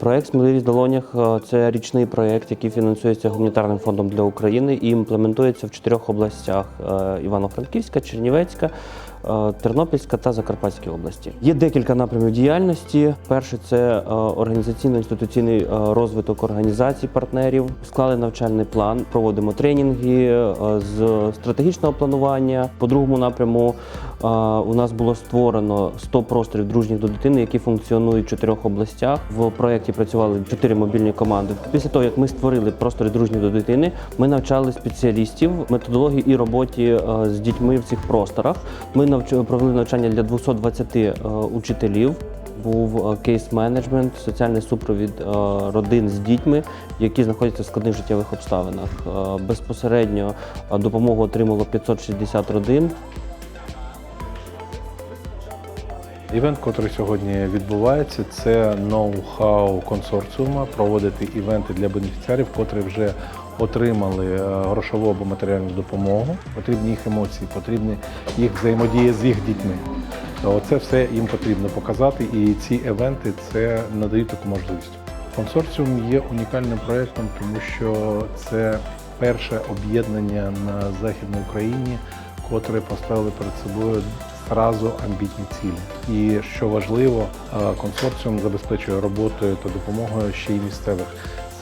Проект Сміливість в долонях е, це річний проект, який фінансується гуманітарним фондом для України і імплементується в чотирьох областях: е, Івано-Франківська, Чернівецька. е, Тернопільська та Закарпатській області є декілька напрямів діяльності. Перше це організаційно-інституційний розвиток організацій партнерів. Склали навчальний план, проводимо тренінги з стратегічного планування. По другому напряму у нас було створено 100 просторів дружніх до дитини, які функціонують в чотирьох областях. В проєкті працювали чотири мобільні команди. Після того, як ми створили простори дружні до дитини, ми навчали спеціалістів методології і роботі е, з дітьми в цих просторах. Ми провели навчання для 220 е, учителів. Був е, кейс-менеджмент, соціальний супровід родин з дітьми, які знаходяться в складних життєвих обставинах. Безпосередньо допомогу отримало 560 родин. Івент, який сьогодні відбувається, це ноу-хау консорціума проводити івенти для бенефіціарів, котрі вже отримали е, грошову або матеріальну допомогу. Потрібні їх емоції, потрібні їх взаємодія з їх дітьми. Оце все їм потрібно показати, і ці івенти це надають таку можливість. Консорціум є унікальним проєктом, тому що це перше об'єднання на Західній Україні, котре поставили перед собою зразу амбітні цілі. І що важливо, е, консорціум забезпечує роботою та допомогою ще й місцевих.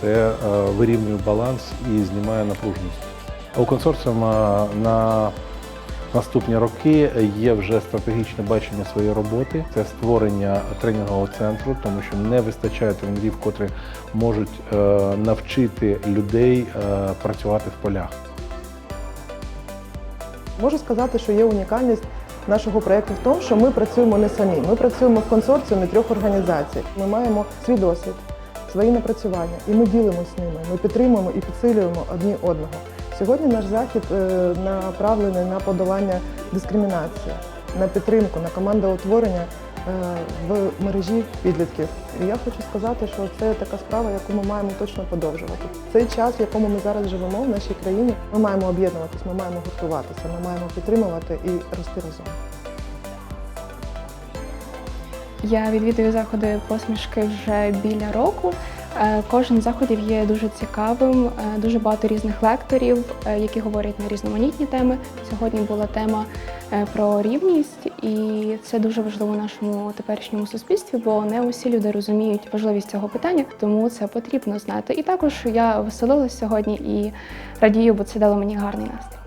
Це е, вирівнює баланс і знімає напруженість. У консорціума на наступні роки є вже стратегічне бачення своєї роботи. Це створення тренінгового центру, тому що не вистачає тренерів, котрі можуть е, навчити людей е, працювати в полях. Можу сказати, що є унікальність нашого проєкту в тому, що ми працюємо не самі. Ми працюємо в консорціумі трьох організацій. Ми маємо свій досвід, свої напрацювання, і ми ділимося з ними. Ми підтримуємо і підсилюємо одні одного. Сьогодні наш захід е, направлений на подолання дискримінації, на підтримку, на командоутворення в мережі підлітків. І я хочу сказати, що це така справа, яку ми маємо точно подовжувати. Цей час, в якому ми зараз живемо в нашій країні, ми маємо об'єднуватись, ми маємо гуртуватися, ми маємо підтримувати і рости разом. Я відвідую заходи посмішки вже біля року. Е, Кожен з заходів є дуже цікавим, е, дуже багато різних лекторів, е, які говорять на різноманітні теми. Сьогодні була тема про рівність, і це дуже важливо нашому теперішньому суспільстві, бо не усі люди розуміють важливість цього питання, тому це потрібно знати. І також я веселилась сьогодні і радію, бо це дало мені гарний настрій.